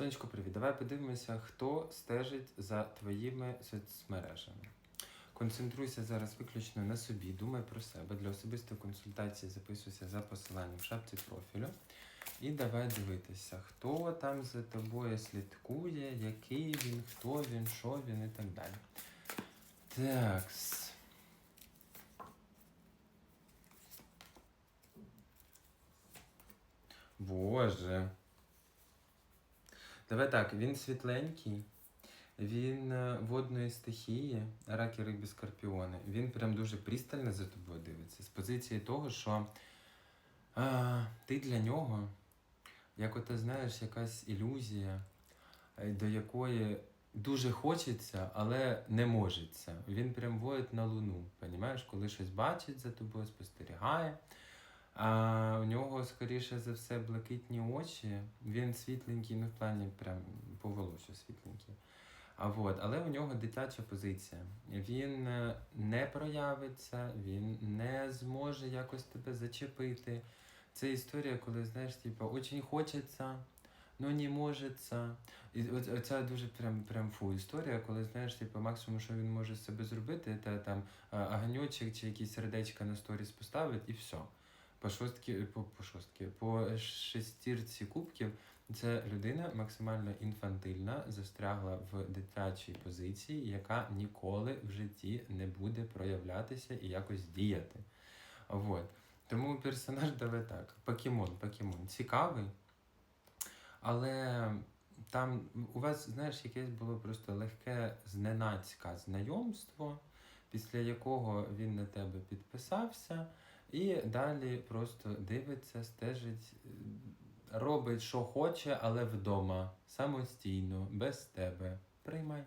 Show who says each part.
Speaker 1: Сонечко, привіт. Давай подивимося, хто стежить за твоїми соцмережами. Концентруйся зараз виключно на собі, думай про себе. Для особистої консультації записуйся за посиланням в шапці профілю. І давай дивитися, хто там за тобою слідкує, який він, хто він, що він і так далі. Такс. Боже. Давай так, він світленький, він е, водної стихії, раки, риби, скорпіони. Він прям дуже пристально за тобою дивиться. З позиції того, що а, ти для нього, як ото знаєш, якась ілюзія, е, до якої дуже хочеться, але не можеться. Він прям водить на луну. Понімаєш, коли щось бачить за тобою, спостерігає. А у нього, скоріше за все, блакитні очі. Він світленький, ну в плані прям по волосю світленький. А вот, але у нього дитяча позиція. Він е, не проявиться, він не зможе якось тебе зачепити. Це історія, коли знаєш, типу, очень хочеться, но не можеться. І оця дуже прям, прям фу історія, коли знаєш, типу, максимум, що він може з себе зробити, це там а, чи якісь сердечка на сторіс поставить і все. По шостки, по, по шостки, по шестірці кубків це людина максимально інфантильна, застрягла в дитячій позиції, яка ніколи в житті не буде проявлятися і якось діяти. Вот. Тому персонаж давай так. Покемон, покемон. Цікавий. Але там у вас, знаєш, якесь було просто легке зненацька знайомство, після якого він на тебе підписався, і далі просто дивиться, стежить, робить, що хоче, але вдома, самостійно, без тебе. Приймай.